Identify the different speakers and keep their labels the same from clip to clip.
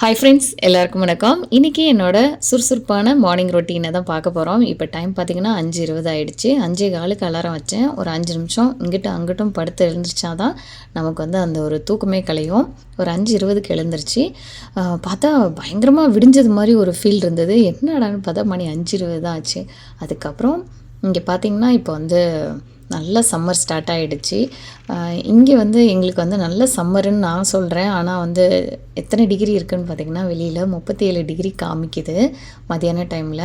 Speaker 1: Hi friends எல்லாருக்கும் வணக்கம். இன்றைக்கி என்னோட சுறுசுறுப்பான மார்னிங் ரொட்டீனை தான் பார்க்க போகிறோம் இப்போ டைம் பார்த்தீங்கன்னா அஞ்சு இருபது ஆகிடுச்சு அஞ்சே காலுக்கு அலாரம் வச்சேன். ஒரு அஞ்சு நிமிஷம் இங்கிட்டும் அங்கிட்டும் படுத்து எழுந்திரிச்சா தான் நமக்கு வந்து அந்த ஒரு தூக்கமே கலையும். ஒரு அஞ்சு இருபதுக்கு எழுந்திரிச்சு பார்த்தா பயங்கரமாக விடிஞ்சது மாதிரி ஒரு ஃபீல் இருந்தது. என்னடான்னு பார்த்தா மணி அஞ்சு இருபது தான் ஆச்சு. அதுக்கப்புறம் இங்கே பார்த்தீங்கன்னா இப்போ வந்து நல்ல சம்மர் ஸ்டார்ட் ஆகிடுச்சு இங்கே வந்து எங்களுக்கு வந்து நல்ல சம்மருன்னு நான் சொல்கிறேன் ஆனால் வந்து எத்தனை டிகிரி இருக்குதுன்னு பார்த்தீங்கன்னா வெளியில் முப்பத்தி ஏழு டிகிரி காமிக்குது மதியான டைமில்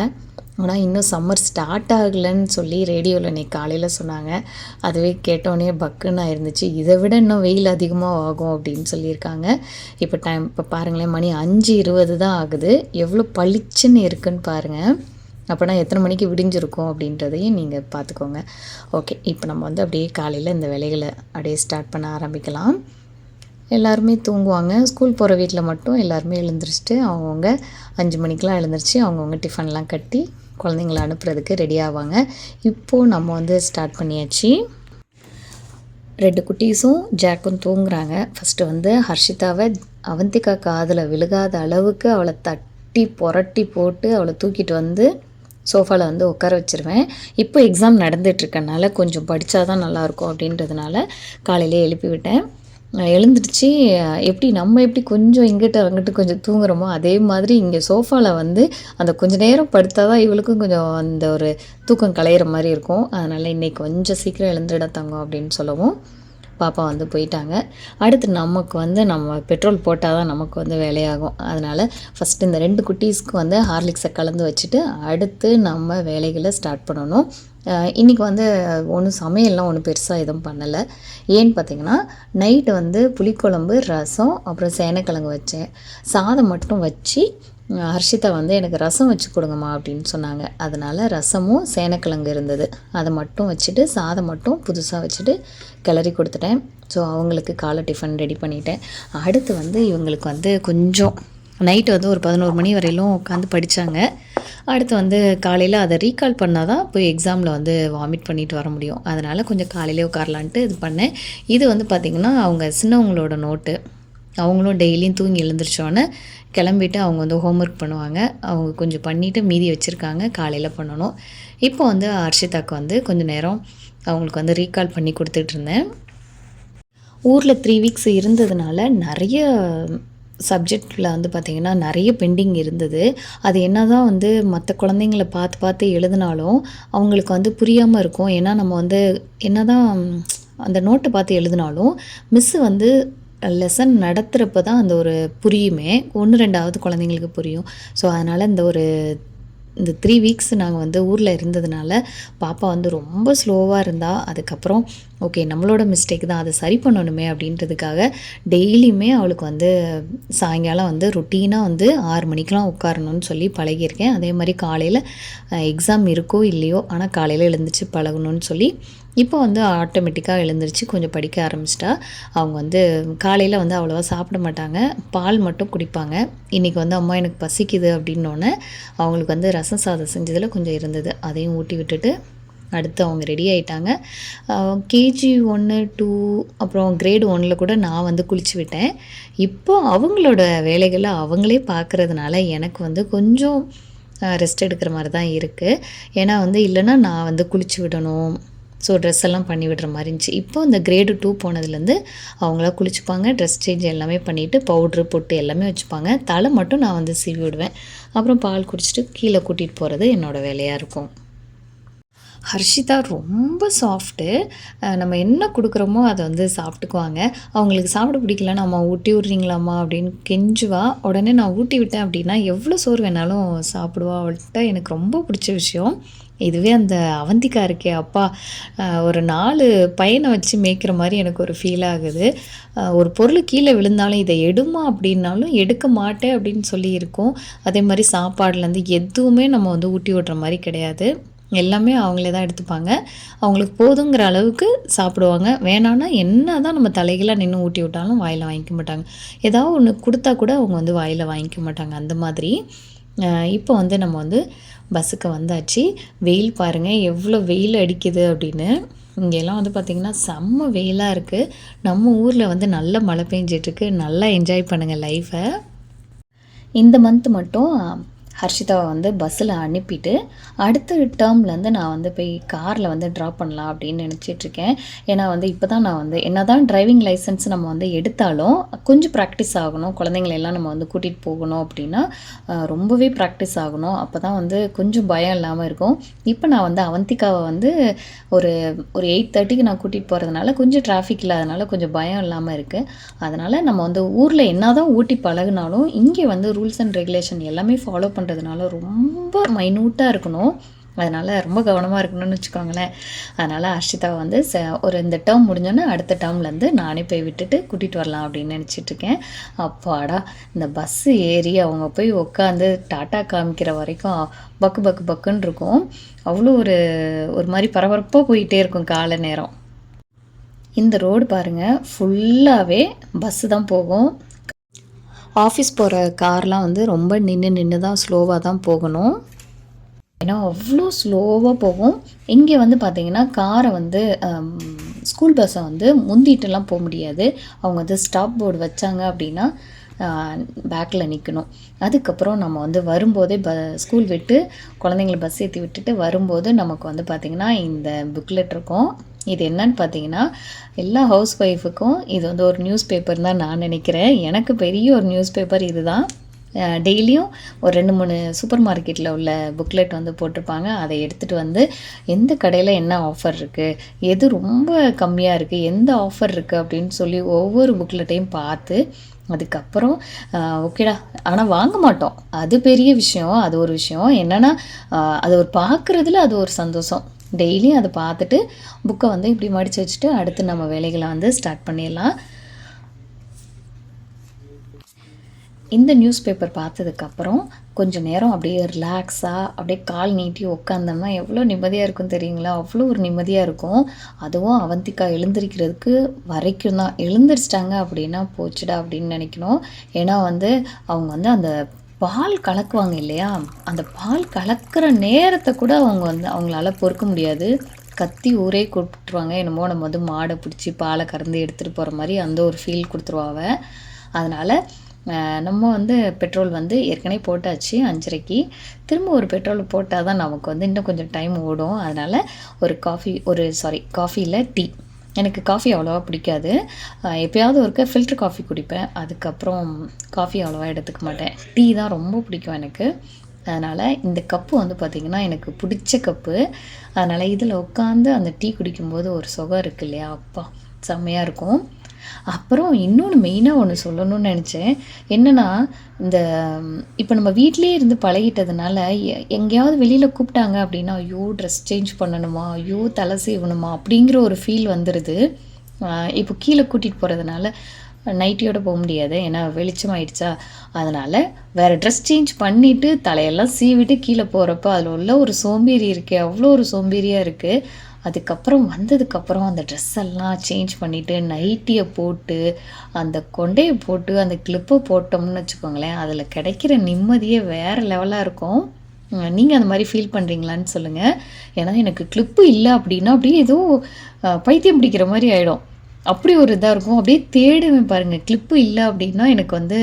Speaker 1: ஆனால் இன்னும் சம்மர் ஸ்டார்ட் ஆகலைன்னு சொல்லி ரேடியோவில் இன்னைக்கு காலையில் சொன்னாங்க. அதுவே கேட்டோடனே பக்குன்னு இருந்துச்சு இதை விட இன்னும் வெயில் அதிகமாக ஆகும் அப்படின்னு சொல்லியிருக்காங்க. இப்போ டைம் இப்போ பாருங்களேன் மணி அஞ்சு இருபது தான் ஆகுது. எவ்வளோ பளிச்சுன்னு இருக்குன்னு பாருங்கள் அப்போனா எத்தனை மணிக்கு விடிஞ்சிருக்கும் அப்படின்றதையும் நீங்கள் பார்த்துக்கோங்க. ஓகே இப்போ நம்ம வந்து அப்படியே காலையில் இந்த வேலைகளை அப்படியே ஸ்டார்ட் பண்ண ஆரம்பிக்கலாம். எல்லாருமே தூங்குவாங்க. ஸ்கூல் போகிற வீட்டில் மட்டும் எல்லாருமே எழுந்திரிச்சிட்டு அவங்கவுங்க அஞ்சு மணிக்கெலாம் எழுந்திரிச்சு அவங்கவுங்க டிஃபன்லாம் கட்டி குழந்தைங்கள அனுப்புறதுக்கு ரெடி ஆவாங்க. இப்போது நம்ம வந்து ஸ்டார்ட் பண்ணியாச்சு. ரெண்டு குட்டீஸும் ஜாக்கும் தூங்குறாங்க. ஃபஸ்ட்டு வந்து ஹர்ஷிதாவை அவந்திகா காதில் விழுகாத அளவுக்கு அவளை தட்டி புரட்டி போட்டு அவளை தூக்கிட்டு வந்து சோஃபாவில் வந்து உட்கார வச்சிருவேன். இப்போ எக்ஸாம் நடந்துகிட்ருக்கனால கொஞ்சம் படித்தா தான் நல்லாயிருக்கும் அப்படின்றதுனால காலையிலே எழுப்பி விட்டேன் எழுந்துடுச்சு. எப்படி நம்ம எப்படி கொஞ்சம் இங்கிட்டு அங்கிட்டு கொஞ்சம் தூங்குறோமோ அதே மாதிரி இங்கே சோஃபாவில் வந்து அந்த கொஞ்ச நேரம் படுத்தால் தான் இவளுக்கும் கொஞ்சம் அந்த ஒரு தூக்கம் கலையிற மாதிரி இருக்கும். அதனால் இன்னைக்கு கொஞ்சம் சீக்கிரம் எழுந்துட தங்கும் அப்படின்னு சொல்லவும் பாப்பா வந்து போயிட்டாங்க. அடுத்து நமக்கு வந்து நம்ம பெட்ரோல் போட்டால் தான் நமக்கு வந்து வேலையாகும். அதனால் ஃபஸ்ட்டு இந்த ரெண்டு குட்டீஸ்க்கு வந்து ஹார்லிக்ஸை கலந்து வச்சுட்டு அடுத்து நம்ம வேலைகளை ஸ்டார்ட் பண்ணணும். இன்றைக்கி இன்னைக்கு வந்து ஒன்றும் சமையல்லாம் ஒன்றும் பெருசாக எதுவும் பண்ணலை. ஏன்னு பார்த்தீங்கன்னா நைட்டு வந்து புளிக்குழம்பு ரசம் அப்புறம் சேனக்கிழங்கு வச்சேன். சாதம் மட்டும் வச்சு ஹர்ஷிதா வந்து எனக்கு ரசம் வச்சு கொடுங்கம்மா அப்படின்னு சொன்னாங்க. அதனால் ரசமும் சேனக்கிழங்கு இருந்தது. அதை மட்டும் வச்சுட்டு சாதம் மட்டும் புதுசாக வச்சுட்டு கிளறி கொடுத்துட்டேன். ஸோ அவங்களுக்கு காலை டிஃபன் ரெடி பண்ணிட்டேன். அடுத்து வந்து இவங்களுக்கு வந்து கொஞ்சம் நைட்டு வந்து ஒரு பதினோரு மணி வரையிலும் உட்காந்து படித்தாங்க அடுத்து வந்து காலையில் அதை ரீகால் பண்ணால் தான் போய் எக்ஸாமில் வந்து வாமிட் பண்ணிட்டு வர முடியும். அதனால் கொஞ்சம் காலையிலே உட்காரலான்ட்டு இது பண்ணேன். இது வந்து பார்த்திங்கன்னா அவங்க சின்னவங்களோட நோட்டு அவங்களும் டெய்லியும் தூங்கி எழுந்திரிச்சோன்னே கிளம்பிட்டு அவங்க வந்து ஹோம்ஒர்க் பண்ணுவாங்க. அவங்க கொஞ்சம் பண்ணிவிட்டு மீதி வச்சுருக்காங்க. காலையில் பண்ணணும். இப்போ வந்து அர்ஷிதாக்கு வந்து கொஞ்சம் நேரம் அவங்களுக்கு வந்து ரீகால் பண்ணி கொடுத்துட்ருந்தேன் ஊரில் த்ரீ வீக்ஸ் இருந்ததுனால நிறைய சப்ஜெக்டில் வந்து பார்த்திங்கன்னா நிறைய பெண்டிங் இருந்தது. அது என்ன தான் வந்து மற்ற குழந்தைங்கள பார்த்து பார்த்து எழுதினாலும் அவங்களுக்கு வந்து புரியாமல் இருக்கும். ஏன்னா நம்ம வந்து என்ன தான் அந்த நோட்டை பார்த்து எழுதினாலும் மிஸ்ஸு வந்து லெசன் நடத்துகிறப்ப தான் அந்த ஒரு புரியுமே. ஒன்று ரெண்டாவது குழந்தைங்களுக்கு புரியும். ஸோ அதனால் இந்த ஒரு இந்த த்ரீ வீக்ஸ் நாங்கள் வந்து ஊரில் இருந்ததுனால பாப்பா வந்து ரொம்ப ஸ்லோவாக இருந்தால் அதுக்கப்புறம் ஓகே நம்மளோட மிஸ்டேக் தான். அதை சரி பண்ணணுமே அப்படின்றதுக்காக டெய்லியுமே அவளுக்கு வந்து சாயங்காலம் வந்து ருட்டீனாக வந்து ஆறு மணிக்கெலாம் உட்காரணும்னு சொல்லி பழகியிருக்கேன். அதே மாதிரி காலையில் எக்ஸாம் இருக்கோ இல்லையோ ஆனால் காலையில் எழுந்துச்சு பழகணும்னு சொல்லி இப்போ வந்து ஆட்டோமேட்டிக்காக எழுந்திரிச்சு கொஞ்சம் படிக்க ஆரம்பிச்சிட்டா. அவங்க வந்து காலையில் வந்து அவ்வளோவா சாப்பிட மாட்டாங்க. பால் மட்டும் குடிப்பாங்க. இன்றைக்கி வந்து அம்மா எனக்கு பசிக்குது அப்படின்னோடனே அவங்களுக்கு வந்து ரசம் சாதம் செஞ்சதில் கொஞ்சம் இருந்தது. அதையும் ஊட்டி விட்டுட்டு அடுத்து அவங்க ரெடி ஆகிட்டாங்க கேஜி ஒன்று டூ அப்புறம் கிரேடு ஒன்னில் கூட நான் வந்து குளிச்சு விட்டேன். இப்போ அவங்களோட வேலைகளை அவங்களே பார்க்குறதுனால எனக்கு வந்து கொஞ்சம் ரெஸ்ட் எடுக்கிற மாதிரி தான் இருக்குது ஏன்னா வந்து இல்லைன்னா நான் வந்து குளிச்சு விடணும். ஸோ ட்ரெஸ் எல்லாம் பண்ணி விடுற மாதிரி இருந்துச்சு. இப்போ இந்த கிரேடு டூ போனதுலேருந்து அவங்களா குளிச்சுப்பாங்க. ட்ரெஸ் சேஞ்ச் எல்லாமே பண்ணிவிட்டு பவுட்ரு பொட்டு எல்லாமே வச்சுப்பாங்க. தலை மட்டும் நான் வந்து சீவி விடுவேன். அப்புறம் பால் குடிச்சிட்டு கீழே கூட்டிகிட்டு போகிறது என்னோடய வேலையாக இருக்கும். ஹர்ஷிதா ரொம்ப சாஃப்ட்டு நம்ம என்ன கொடுக்குறோமோ அதை வந்து சாப்பிட்டுக்குவாங்க. அவங்களுக்கு சாப்பிட பிடிக்கல நம்ம ஊட்டி விட்றீங்களாம்மா? அப்படின்னு கெஞ்சுவா. உடனே நான் ஊட்டி விட்டேன் அப்படின்னா எவ்வளோ சோறு வேணாலும் சாப்பிடுவா. அவள்கிட்ட எனக்கு ரொம்ப பிடிச்ச விஷயம் இதுவே அந்த அவந்திக்கா இருக்கே அப்பா. ஒரு நாலு பையனை வச்சு மேய்க்கிற மாதிரி எனக்கு ஒரு ஃபீல் ஆகுது. ஒரு பொருள் கீழே விழுந்தாலும் இதை எடுமா? அப்படின்னாலும் எடுக்க மாட்டேன் அப்படின்னு சொல்லி இருக்கும் அதே மாதிரி சாப்பாடுலேருந்து எதுவுமே நம்ம வந்து ஊட்டி விடுற மாதிரி கிடையாது. எல்லாமே அவங்களே தான் எடுத்துப்பாங்க. அவங்களுக்கு போதுங்கிற அளவுக்கு சாப்பிடுவாங்க. வேணான்னா என்ன தான் நம்ம தலைகளாக நின்று ஊட்டி விட்டாலும் வாயில் வாங்கிக்க மாட்டாங்க. ஏதாவது ஒன்று கொடுத்தா கூட அவங்க வந்து வாயில் வாங்கிக்க மாட்டாங்க. அந்த மாதிரி. இப்போ வந்து நம்ம வந்து பஸ்ஸுக்கு வந்தாச்சு. வெயில் பாருங்கள் எவ்வளோ வெயில் அடிக்குது அப்படின்னு. இங்கெல்லாம் வந்து பார்த்திங்கன்னா செம்ம வெயிலாக இருக்குது நம்ம ஊரில் வந்து நல்ல மழை பெஞ்சிட்ருக்கு நல்லா என்ஜாய் பண்ணுங்கள் லைஃப்பை இந்த மந்த் மட்டும் ஹர்ஷிதாவை வந்து பஸ்ஸில் அனுப்பிட்டு அடுத்த டேர்ம்லேருந்து நான் வந்து போய் காரில் வந்து ட்ராப் பண்ணலாம் அப்படின்னு நினச்சிட்ருக்கேன். ஏன்னா வந்து இப்போ தான் நான் வந்து என்ன தான் டிரைவிங் லைசன்ஸ் நம்ம வந்து எடுத்தாலும் கொஞ்சம் ப்ராக்டிஸ் ஆகணும். குழந்தைங்களெல்லாம் நம்ம வந்து கூட்டிகிட்டு போகணும் அப்படின்னா ரொம்பவே ப்ராக்டிஸ் ஆகணும். அப்போ தான் வந்து கொஞ்சம் பயம் இல்லாமல் இருக்கும். இப்போ நான் வந்து அவந்திகாவை வந்து ஒரு ஒரு எயிட் தேர்ட்டிக்கு நான் கூட்டிகிட்டு போகிறதுனால கொஞ்சம் டிராஃபிக் இல்லாதனால கொஞ்சம் பயம் இல்லாமல் இருக்குது அதனால் நம்ம வந்து ஊரில் என்ன தான் ஊட்டி பழகுனாலும் இங்கே வந்து ரூல்ஸ் அண்ட் ரெகுலேஷன் எல்லாமே ஃபாலோ பண்ண பண்ணுறதுனால ரொம்ப மைனூட்டாக இருக்கணும். அதனால் ரொம்ப கவனமாக இருக்கணும்னு வச்சுக்கோங்களேன். அதனால் அர்ஷிதாவை வந்து ச ஒரு இந்த டேர்ம் முடிஞ்சோன்னே அடுத்த டேர்ம்லேருந்து நானே போய் விட்டுட்டு கூட்டிகிட்டு வரலாம் அப்படின்னு நினச்சிட்ருக்கேன் அப்பாடா இந்த பஸ்ஸு ஏறி அவங்க போய் உட்காந்து டாட்டா காமிக்கிற வரைக்கும் பக்கு பக்கு பக்குன்னு இருக்கும். அவ்வளோ ஒரு ஒரு மாதிரி பரபரப்பாக போயிட்டே இருக்கும் காலை நேரம். இந்த ரோடு பாருங்கள் ஃபுல்லாகவே பஸ்ஸு தான் போகும். ஆஃபீஸ் போகிற கார்லாம் வந்து ரொம்ப நின்று நின்று தான் ஸ்லோவாக தான் போகணும். ஏன்னா அவ்வளோ ஸ்லோவாக போகும். இங்கே வந்து பார்த்திங்கன்னா காரை வந்து ஸ்கூல் பஸ்ஸை வந்து முந்திட்டுலாம் போக முடியாது. அவங்க வந்து ஸ்டாப் போர்டு வச்சாங்க அப்படின்னா பேக்கில் நிற்கணும் அதுக்கப்புறம் நம்ம வந்து வரும்போதே ப ஸ்கூல் விட்டு குழந்தைங்கள பஸ் ஏற்றி விட்டுட்டு வரும்போது நமக்கு வந்து பார்த்திங்கன்னா இந்த புக்லெட் இருக்கும். இது என்னன்னு பார்த்தீங்கன்னா எல்லா ஹவுஸ் ஒய்ஃபுக்கும் இது வந்து ஒரு நியூஸ் பேப்பர் தான் நான் நினைக்கிறேன். எனக்கு பெரிய ஒரு நியூஸ் பேப்பர் இதுதான் டெய்லியும் ஒரு ரெண்டு மூணு சூப்பர் மார்க்கெட்டில் உள்ள புக்லெட் வந்து போட்டிருப்பாங்க. அதை எடுத்துகிட்டு வந்து எந்த கடையில் என்ன ஆஃபர் இருக்குது எது ரொம்ப கம்மியாக இருக்குது எந்த ஆஃபர் இருக்குது அப்படின்னு சொல்லி ஒவ்வொரு புக்லெட்டையும் பார்த்து அதுக்கப்புறம் ஓகேடா ஆனால் வாங்க மாட்டோம். அது பெரிய விஷயம் அது ஒரு விஷயம். என்னென்னா அது ஒரு பார்க்குறதுல அது ஒரு சந்தோஷம். டெய்லியும் அதை பார்த்துட்டு புக்கை வந்து இப்படி மடித்து வச்சுட்டு அடுத்து நம்ம வேலைகளை வந்து ஸ்டார்ட் பண்ணிடலாம். இந்த நியூஸ் பேப்பர் பார்த்ததுக்கப்புறம் கொஞ்சம் நேரம் அப்படியே ரிலாக்ஸாக அப்படியே கால் நீட்டி உட்காந்தோம்னா எவ்வளோ நிம்மதியாக இருக்கும் தெரியுங்களா? அவ்வளோ ஒரு நிம்மதியாக இருக்கும். அதுவும் அவந்திக்கா எழுந்திருக்கிறதுக்கு வரைக்கும் தான். எழுந்திரிச்சிட்டாங்க அப்படின்னா போச்சுடா அப்படின்னு நினைக்கணும். ஏன்னா வந்து அவங்க வந்து அந்த பால் கலக்குவாங்க இல்லையா? அந்த பால் கலக்கிற நேரத்தை கூட அவங்க வந்து அவங்களால பொறுக்க முடியாது. கத்தி ஊரே கூப்பிட்டுருவாங்க. என்னமோ நம்ம வந்து மாடை பிடிச்சி பாலை கறந்து எடுத்துகிட்டு போகிற மாதிரி அந்த ஒரு ஃபீல் கொடுத்துருவாவ அதனால் நம்ம வந்து பெட்ரோல் வந்து ஏற்கனவே போட்டாச்சு அஞ்சரைக்கு. திரும்ப ஒரு பெட்ரோல் போட்டால் தான் நமக்கு வந்து இன்னும் கொஞ்சம் டைம் ஓடும். அதனால் ஒரு காஃபி ஒரு சாரி காஃபியில் டீ எனக்கு காஃபி அவ்வளோவா பிடிக்காது. எப்பயாவது ஒருக்க ஃபில்டர் காஃபி குடிப்பேன். அதுக்கப்புறம் காஃபி அவ்வளோவா எடுத்துக்க மாட்டேன். டீ தான் ரொம்ப பிடிக்கும் எனக்கு. அதனால் இந்த கப்பு வந்து பார்த்திங்கன்னா எனக்கு பிடிச்ச கப்பு. அதனால் இதில் உட்காந்து அந்த டீ குடிக்கும்போது ஒரு சுகம் இருக்கு இல்லையா? அப்பா செம்மையாக இருக்கும். அப்புறம் இன்னொன்று மெயினாக ஒன்று சொல்லணும்னு நினச்சேன். என்னென்னா இந்த இப்போ நம்ம வீட்டிலேயே இருந்து பழகிட்டதுனால எ- எங்கேயாவது வெளியில் கூப்பிட்டாங்க அப்படின்னா ஐயோ ட்ரெஸ் சேஞ்ச் பண்ணணுமா? ஐயோ தலை சீவணுமா? அப்படிங்கிற ஒரு ஃபீல் வந்துடுது இப்போ கீழே கூட்டிகிட்டு போகிறதுனால நைட்டியோட போக முடியாது. ஏன்னா வெளிச்சமாயிடுச்சா அதனால் வேறு ட்ரெஸ் சேஞ்ச் பண்ணிவிட்டு தலையெல்லாம் சீவிட்டு கீழே போகிறப்ப அதில் உள்ள ஒரு சோம்பேறி இருக்குது அவ்வளோ ஒரு சோம்பேறியாக இருக்குது அதுக்கப்புறம் வந்ததுக்கப்புறம் அந்த ட்ரெஸ் எல்லாம் சேஞ்ச் பண்ணிவிட்டு நைட்டியை போட்டு அந்த கொண்டையை போட்டு அந்த கிளிப்பை போட்டோம்னு வச்சுக்கோங்களேன் அதில் கிடைக்கிற நிம்மதியே வேறு லெவலாக இருக்கும். நீங்கள் அந்த மாதிரி ஃபீல் பண்ணுறீங்களான்னு சொல்லுங்கள் ஏன்னா எனக்கு கிளிப்பு இல்லை அப்படின்னா அப்படியே ஏதோ பைத்தியம் பிடிக்கிற மாதிரி ஆகிடும் அப்படி ஒரு இதாக இருக்கும். அப்படியே தேடுவேன் பாருங்கள் கிளிப்பு இல்லை அப்படின்னா எனக்கு வந்து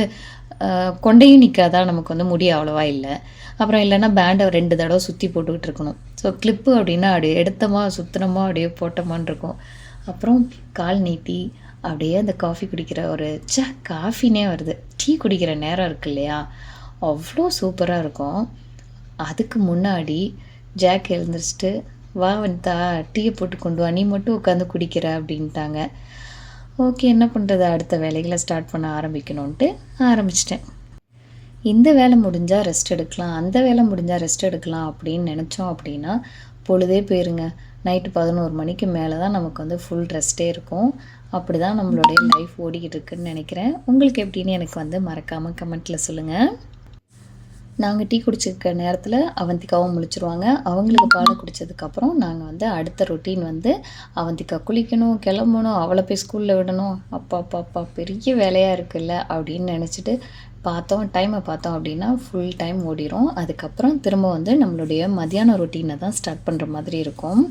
Speaker 1: கொண்டையும் நிற்காதா நமக்கு வந்து முடி அவ்வளோவா இல்லை. அப்புறம் இல்லைன்னா பேண்டை ரெண்டு தடவை சுற்றி போட்டுக்கிட்டு இருக்கணும். ஸோ கிளிப்பு அப்படின்னா அப்படியே எடுத்தமா சுத்தினமா அப்படியே போட்டோமான் இருக்கும். அப்புறம் கால் நீட்டி அப்படியே அந்த காஃபி குடிக்கிற ஒரு ச காஃபினே வருது. டீ குடிக்கிற நேரம் இருக்கு இல்லையா? அவ்வளோ சூப்பராக இருக்கும். அதுக்கு முன்னாடி ஜாக் எழுந்திரிச்சிட்டு வா வந்தா டீயை போட்டு கொண்டு வா. நீ மட்டும் உட்காந்து குடிக்கிற அப்படின்ட்டாங்க. ஓகே என்ன பண்ணுறது அடுத்த வேலைகளை ஸ்டார்ட் பண்ண ஆரம்பிக்கணுன்ட்டு ஆரம்பிச்சிட்டேன். இந்த வேலை முடிஞ்சால் ரெஸ்ட் எடுக்கலாம். அந்த வேலை முடிஞ்சால் ரெஸ்ட் எடுக்கலாம் அப்படின்னு நினச்சோம் அப்படின்னா பொழுதே போயிருங்க. நைட்டு பதினோரு மணிக்கு மேலே தான் நமக்கு வந்து ஃபுல் ரெஸ்ட்டே இருக்கும். அப்படி தான் நம்மளுடைய லைஃப் ஓடிக்கிட்டு இருக்குன்னு நினைக்கிறேன். உங்களுக்கு எப்படின்னு எனக்கு வந்து மறக்காமல் கமெண்ட்டில் சொல்லுங்கள் நாங்கள் டீ குடிச்சிருக்க நேரத்தில் அவந்திக்காவும் முழிச்சிருவாங்க. அவங்களுக்கு பால் குடித்ததுக்கப்புறம் நாங்கள் வந்து அடுத்த ரொட்டீன் வந்து அவந்திக்கா குளிக்கணும் கிளம்பணும் அவளை போய் ஸ்கூலில் விடணும். அப்பா அப்பா அப்பா பெரிய வேலையாக இருக்குல்ல அப்படின்னு நினச்சிட்டு பார்த்தோம் டைமை பார்த்தோம் அப்படின்னா ஃபுல் டைம் ஓடிரும். அதுக்கப்புறம் திரும்ப வந்து நம்மளுடைய மதியான ரொட்டீனை தான் ஸ்டார்ட் பண்ணுற மாதிரி இருக்கும்.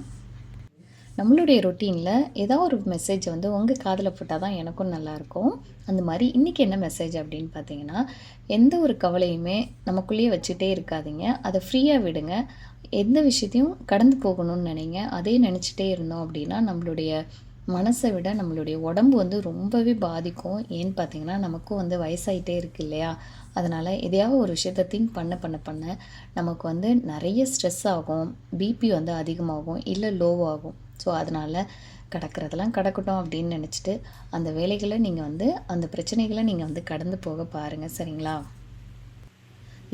Speaker 1: நம்மளுடைய ரொட்டீனில் ஏதாவது ஒரு மெசேஜ் வந்து உங்கள் காதில் போட்டால் தான் எனக்கும் நல்லாயிருக்கும். அந்த மாதிரி இன்றைக்கி என்ன மெசேஜ் அப்படின்னு பார்த்தீங்கன்னா எந்த ஒரு கவலையுமே நமக்குள்ளேயே வச்சுட்டே இருக்காதீங்க. அதை ஃப்ரீயாக விடுங்க. எந்த விஷயத்தையும் கடந்து போகணும்னு நினைங்க. அதே நினச்சிட்டே இருந்தோம் அப்படின்னா நம்மளுடைய மனசை விட நம்மளுடைய உடம்பு வந்து ரொம்பவே பாதிக்கும். ஏன்னு பார்த்தீங்கன்னா நமக்கும் வந்து வயசாயிட்டே இருக்கு இல்லையா? அதனால் எதையாவது ஒரு விஷயத்த திங்க் பண்ண பண்ண பண்ண நமக்கு வந்து நிறைய ஸ்ட்ரெஸ் ஆகும். பிபி வந்து அதிகமாகும். இல்லை லோவாகும் ஸோ அதனால் கடக்கிறதெல்லாம் கடக்கட்டும் அப்படின்னு நினச்சிட்டு அந்த வேலைகளை நீங்கள் வந்து அந்த பிரச்சனைகளை நீங்கள் வந்து கடந்து போக பாருங்கள் சரிங்களா?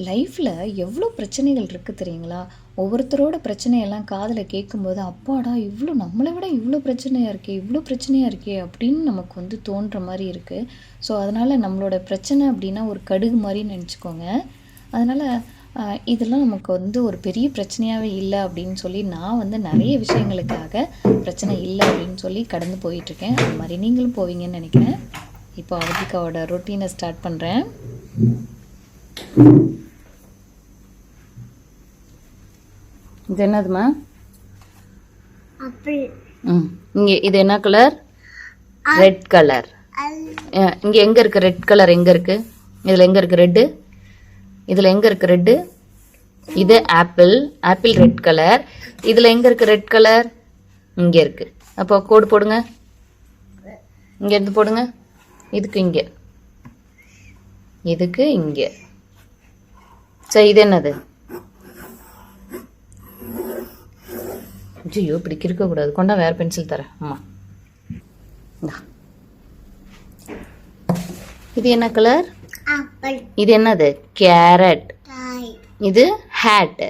Speaker 1: லைஃப்பில் எவ்வளோ பிரச்சனைகள் இருக்குது தெரியுங்களா? ஒவ்வொருத்தரோட பிரச்சனையெல்லாம் காதில் கேட்கும்போது அப்பாடா இவ்வளோ நம்மளை விட இவ்வளோ பிரச்சனையாக இருக்கே இவ்வளோ பிரச்சனையாக இருக்கே அப்படின்னு நமக்கு வந்து தோன்ற மாதிரி இருக்குது ஸோ அதனால் நம்மளோட பிரச்சனை அப்படின்னா ஒரு கடுகு மாதிரி நினச்சிக்கோங்க. அதனால் இதெல்லாம் நமக்கு வந்து ஒரு பெரிய பிரச்சனையாகவே இல்லை அப்படின்னு சொல்லி நான் வந்து நிறைய விஷயங்களுக்காக பிரச்சனை இல்லை அப்படின்னு சொல்லி கடந்து போயிட்டுருக்கேன். அது மாதிரி நீங்களும் போவீங்கன்னு நினைக்கிறேன். இப்போ அவதிக்காவோட ரொட்டீனை ஸ்டார்ட் பண்ணுறேன் இது என்னதுமா ம். இங்கே இது என்ன கலர் ரெட் கலர் இங்கே எங்கே இருக்கு ரெட் கலர் எங்கே இருக்கு? இதில் எங்கே இருக்கு ரெட்டு இதில் எங்கே இருக்கு ரெட்டு இது ஆப்பிள் ஆப்பிள் ரெட் கலர் இதில் எங்கே இருக்கு ரெட் கலர் இங்கே இருக்கு. அப்போ கோடு போடுங்க. இங்கேருந்து போடுங்க. இதுக்கு இங்கே. இதுக்கு இங்கே. சரி இது என்னது? ஐயோ இப்படி கிறுக்கக்கூடாது கொண்டா வேற பென்சில் தரேன். அம்மா. இது என்ன கலர் இது என்னது? கேரட் இது ஹேட்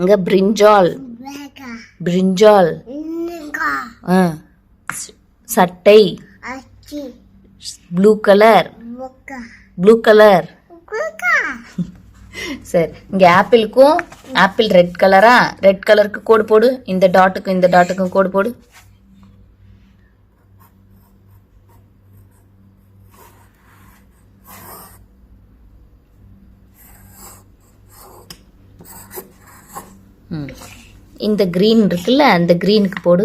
Speaker 1: இங்க பிரிஞ்சால் பிரிஞ்சால் சட்டை. ப்ளூ கலர் ப்ளூ கலர் சரி இங்க ஆப்பிளுக்கும் ஆப்பிள் ரெட் கலரா? ரெட் கலருக்கு கோடு போடு. இந்த டாட்டுக்கும் இந்த டாட்டுக்கும் கோடு போடு. இந்த க்ரீன் இருக்குல்ல அந்த க்ரீனுக்கு போடு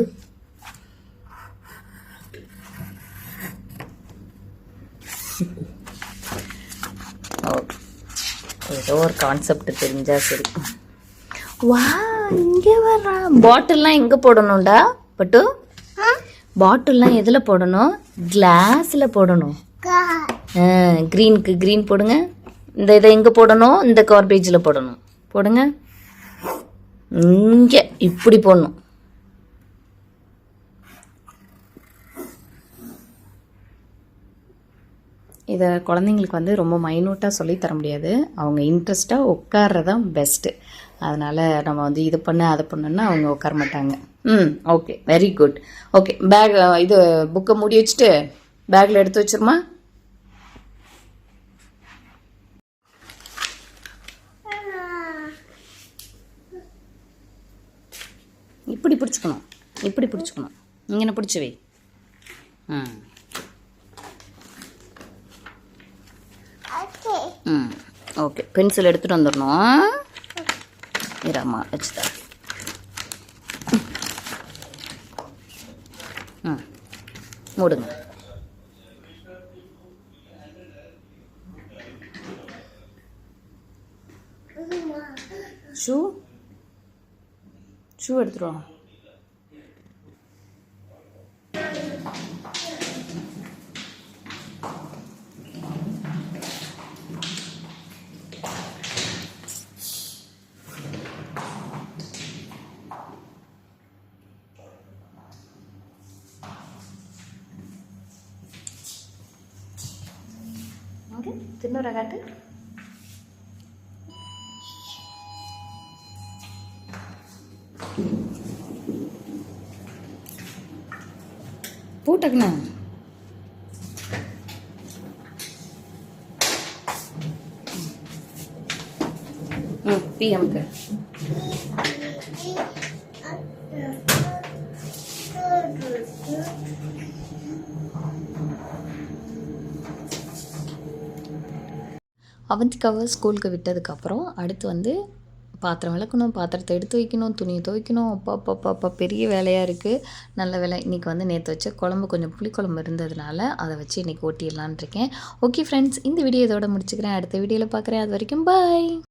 Speaker 1: ஓகே ஏதோ ஒரு கான்செப்ட் தெரிஞ்சா சரி. வா இங்கே வர்றா பாட்டில்லாம் எங்கே போடணும்டா பட்டு? பாட்டில்லாம் எதில் போடணும்? கிளாஸில் போடணும். க்ரீனுக்கு க்ரீன் போடுங்க. இந்த இதை எங்கே போடணும்? இந்த கார்பேஜில் போடணும். போடுங்க. இங்கே இப்படி போடணும். இதை குழந்தைங்களுக்கு வந்து ரொம்ப மைனூட்டாக சொல்லித் தர முடியாது. அவங்க இன்ட்ரெஸ்ட்டாக உட்கார்றதான் பெஸ்ட்டு அதனால் நம்ம வந்து இது பண்ண அதை பண்ணுன்னா அவங்க உட்கார மாட்டாங்க. ம் okay very good okay bag இது புக்கை மூடி வச்சுட்டு பேக்கில் எடுத்து வச்சிருமா? இப்படி பிடிச்சிக்கணும் இப்படி பிடிச்சிக்கணும். இங்கே பிடிச்சவே ம். ம் ஓகே. பென்சில் எடுத்துகிட்டு வந்துடணும் இராமா வச்சு தரேன் ம் மூடுங்க. ஷூ? ஷூ எடுத்துருவோம் ஓகே தின்னூற காட்டு பூட்டக்குண்ணா. ம் பிஎம்க்கு அவந்திக்காவை ஸ்கூலுக்கு விட்டதுக்கப்புறம் அடுத்து வந்து பாத்திரம் விளக்கணும் பாத்திரத்தை எடுத்து வைக்கணும் துணியை துவைக்கணும். அப்பா அப்பா அப்பா அப்பா பெரிய வேலையாக இருக்குது நல்ல வேலை. இன்றைக்கி வந்து நேற்று வச்ச குழம்பு கொஞ்சம் புளிக்குழம்பு இருந்ததுனால அதை வச்சு இன்றைக்கி ஓட்டிடலான் இருக்கேன். ஓகே ஃப்ரெண்ட்ஸ் இந்த வீடியோ இதோட முடிச்சுக்கிறேன். அடுத்த வீடியோவில் பார்க்குறேன். அது வரைக்கும் பாய்